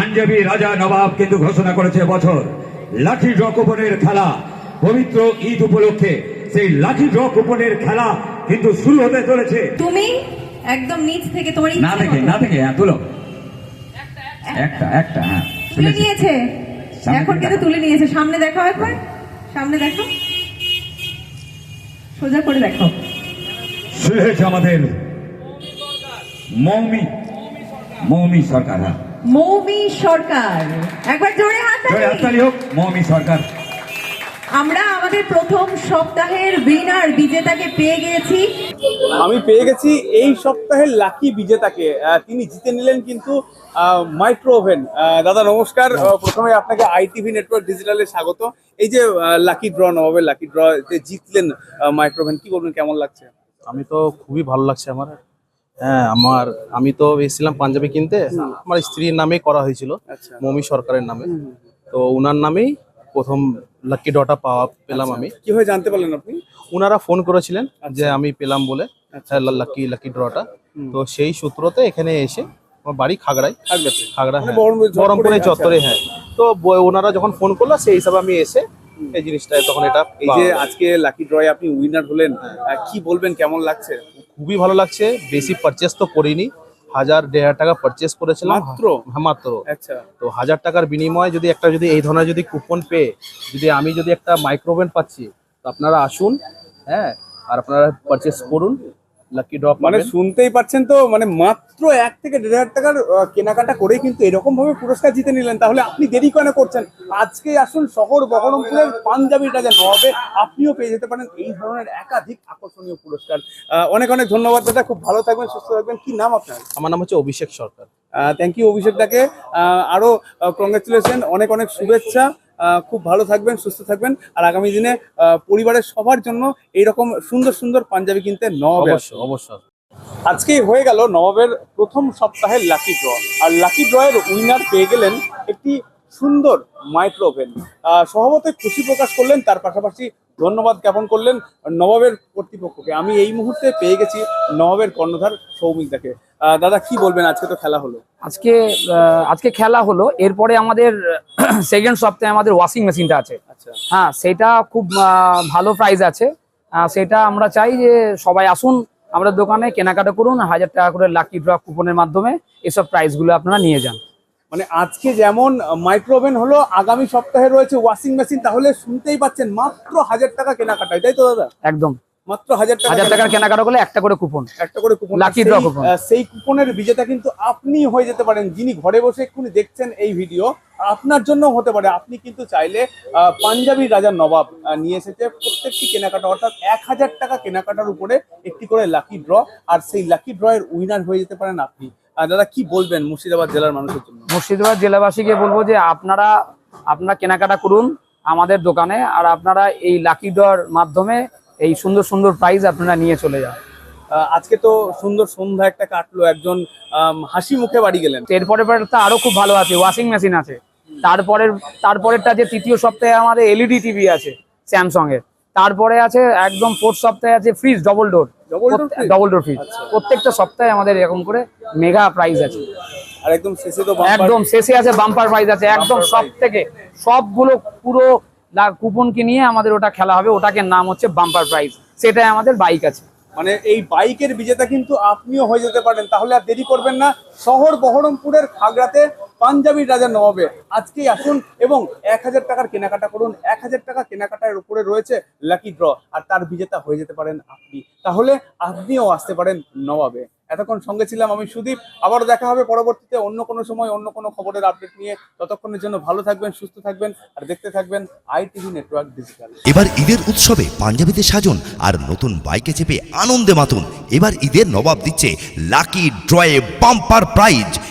পাঞ্জাবি রাজা নবাব কিন্তু ঘোষণা করেছে বছর। লাঠি ড্র কুপনের খেলা পবিত্র ঈদ উপলক্ষে। সেই লাঠি ড্র কুপনের খেলা কিন্তু শুরু হতে চলেছে। তুমি একদম নিচ থেকে তোমার না দেখে না দেখে হ্যাঁ তুলো। একটা একটা। হ্যাঁ তুলে নিয়েছে। এখন থেকে কিন্তু তুলে নিয়েছে। সামনে দেখো একবার। সামনে দেখো। সোজা করে দেখো। শুরু হয়েছে আমাদের মৌমি। মৌমি সরকার হ্যাঁ। মৌমি সরকার। একবার জোরে হাত হাততালি হোক মৌমি সরকার। আমরা আমাদের প্রথম সপ্তাহের উইনার বিজেতাকে পেয়ে গিয়েছি। আমি পেয়ে গেছি এই সপ্তাহের লাকি বিজেতাকে। তিনি জিতে নিলেন কিন্তু মাইক্রো ওভেন দাদা নমস্কার। প্রথমে আপনাকে আইটিভি নেটওয়ার্ক ডিজিটালে স্বাগত। এই যে লাকি ড্র নবাবের লাকি ড্র জিতলেন মাইক্রো ওভেন কি বলবেন কেমন লাগছে? আমি তো খুবই ভালো লাগছে আমার। হ্যাঁ আমার আমি তো এসেছিলাম পাঞ্জাবি কিনতে আমার স্ত্রীর নামেই করা হয়েছিল আচ্ছা। মমি সরকারের নামে। তো উনার নামেই প্রথম লাকি ডটা পাওয়া পেলাম আমি। কীভাবে জানতে পারলেন আপনি? উনারা ফোন করেছিলেন যে আমি পেলাম বলে হ্যাঁ, লাকি লাকি ড্রটা তো সেই সূত্রতে এখানে এসে আমার বাড়ি খাগড়ায় খাগড়া মানে হ্যাঁ। বহরমপুরের আচ্ছা। চত্বরে হ্যাঁ। তো ওনারা যখন ফোন করল সেই হিসাবে আমি এসে এই জিনিসটা তখন এটা এই যে আজকে লাকি ড্রয়ে আপনি উইনার হলেন কি বলবেন কেমন লাগছে? খুবই ভালো লাগছে বেশি পারচেস তো করিনি হাজার দেড় হাজার টাকা পারচেস করেছিলাম। মাত্র? হ্যাঁ মাত্র। আচ্ছা। তো হাজার টাকার বিনিময়ে যদি একটা যদি এই ধরনের যদি কুপন পেয়ে যদি আমি যদি একটা মাইক্রোওভেন পাচ্ছি তো আপনারা আসুন হ্যাঁ আর আপনারা পারচেস করুন। লাকি ড্রপ মানে মানে শুনতেই পাচ্ছেন তো মানে মাত্র এক থেকে দেড় হাজার টাকার কেনাকাটা করে কিন্তু এরকম ভাবে পুরস্কার জিতে নিলেন। তাহলে আপনি দেরি কেন করছেন? আজকে আসুন শহর বহরমপুরের পাঞ্জাবি রাজা নবাবে আপনিও পেয়ে যেতে পারেন এই ধরনের একাধিক আকর্ষণীয় পুরস্কার। অনেক অনেক ধন্যবাদ দাদা খুব ভালো থাকবেন সুস্থ থাকবেন। কি নাম আপনার? আমার নাম হচ্ছে অভিষেক সরকার। থ্যাংক ইউ অভিষেক দাকে। আহ, আরও কংগ্রেচুলেশন অনেক অনেক শুভেচ্ছা। খুব ভালো থাকবেন সুস্থ থাকবেন। আর আগামী দিনে পরিবারের সবার জন্য এইরকম সুন্দর সুন্দর পাঞ্জাবি কিনতে নবাবে অবশ্যই আজকেই হয়ে গেল নবাবের প্রথম সপ্তাহের লাকি ড্র আর লাকি ড্রয়ের উইনার পেয়ে গেলেন একটি সুন্দর মাইক্রো ওভেন স্বভাবতই খুশি প্রকাশ করলেন তার পাশাপাশি ধন্যবাদ জ্ঞাপন করলেন নবাবের কর্তৃপক্ষকে। আমি এই মুহূর্তে পেয়ে গেছি নবাবের কর্ণধার সৌমিক দাকে। আহ, দাদা কি বলবেন? আজকে তো খেলা হলো। আজকে আজকে খেলা হলো। এরপরে আমাদের সেকেন্ড সপ্তাহে আমাদের ওয়াশিং মেশিনটা আছে। আচ্ছা। হ্যাঁ সেটা খুব ভালো প্রাইস আছে। সেটা আমরা চাই যে সবাই আসুন আমাদের দোকানে কেনাকাটা করুন হাজার টাকা করে লাকি ড্র কুপনের মাধ্যমে এসব প্রাইসগুলো আপনারা নিয়ে যান। মানে আজকে যেমন মাইক্রো ওভেন হলো আগামী সপ্তাহে রয়েছে ওয়াশিং মেশিন তাহলে শুনতেই পাচ্ছেন মাত্র হাজার টাকা কেনাকাটায় তাই তো দাদা? একদম। মাত্র হাজার টাকা হাজার টাকার কেনাকাটা করলে একটা করে কুপন একটা করে কুপন draw সেই, কুপন। সেই কুপনের বিজেতা কিন্তু আপনি হয়ে যেতে পারেন। যিনি ঘরে বসে এক্ষুনি দেখছেন এই ভিডিও আপনার জন্য হতে পারে। আপনি কিন্তু চাইলে পাঞ্জাবি রাজা নবাব নিয়ে এসেছে প্রত্যেকটি কেনাকাটা। অর্থাৎ এক হাজার টাকা কেনাকাটার উপরে একটি করে লাকি ড্র আর সেই লাকি ড্র এর উইনার হয়ে যেতে পারেন আপনি। দাদা কি বলবেন মুর্শিদাবাদ জেলার মানুষের জন্য? মুর্শিদাবাদ জেলাবাসীকে বলব যে আপনারা আপনারা কেনাকাটা করুন আমাদের দোকানে। আর আপনারা এই লাকি ড্রর মাধ্যমে এই সুন্দর সুন্দর প্রাইজ আপনারা নিয়ে চলে যান। আজকে তো সুন্দর সন্ধ্যা একটা কাটলো একজন হাসি মুখে বাড়ি গেলেন। এরপরে আরও খুব ভালো আছে ওয়াশিং মেশিন আছে। তারপরের তারপরেরটা যে তৃতীয় সপ্তাহে আমাদের এলইডি টিভি আছে স্যামসং এর। তারপরে আছে একদম ফোর্থ সপ্তাহে আছে fridge double door double door fridge. প্রত্যেকটা সপ্তাহে আমাদের এরকম করে মেগা প্রাইজ আছে। আর একদম শেষে তো একদম শেষে আছে বাম্পার প্রাইজ আছে। একদম সব থেকে সবগুলো পুরো কুপনকে নিয়ে আমাদের ওটা খেলা হবে, ওটাকে নাম হচ্ছে বাম্পার প্রাইজ সেটাই আমাদের বাইক আছে। মানে এই বাইকের বিজেতা কিন্তু আপনিও হয়ে যেতে পারেন, তাহলে আর দেরি করবেন না। শহর বহরমপুরের খাগড়াতে পাঞ্জাবি রাজা নবাবে। আজকেই আসুন এবং এক হাজার টাকার কেনাকাটা করুন। এক হাজার টাকা কেনাকাটার উপরে রয়েছে লাকি ড্র আর তার বিজেতা হয়ে যেতে পারেন আপনি। তাহলে আপনিও আসতে পারেন নবাবে। এতক্ষণ সঙ্গে ছিলাম আমি সুদীপ। আবারও দেখা হবে পরবর্তীতে অন্য কোনো সময়, অন্য কোনো খবরের আপডেট নিয়ে। ততক্ষণের জন্য ভালো থাকবেন, সুস্থ থাকবেন, আর দেখতে থাকবেন আইটিভি নেটওয়ার্ক ডিজিটাল এবার ঈদের উৎসবে পাঞ্জাবিতে সাজন আর নতুন বাইকে চেপে আনন্দে মাতুন। এবার ঈদের নবাব দিচ্ছে লাকি ড্রয়ে বাম্পার প্রাইজ।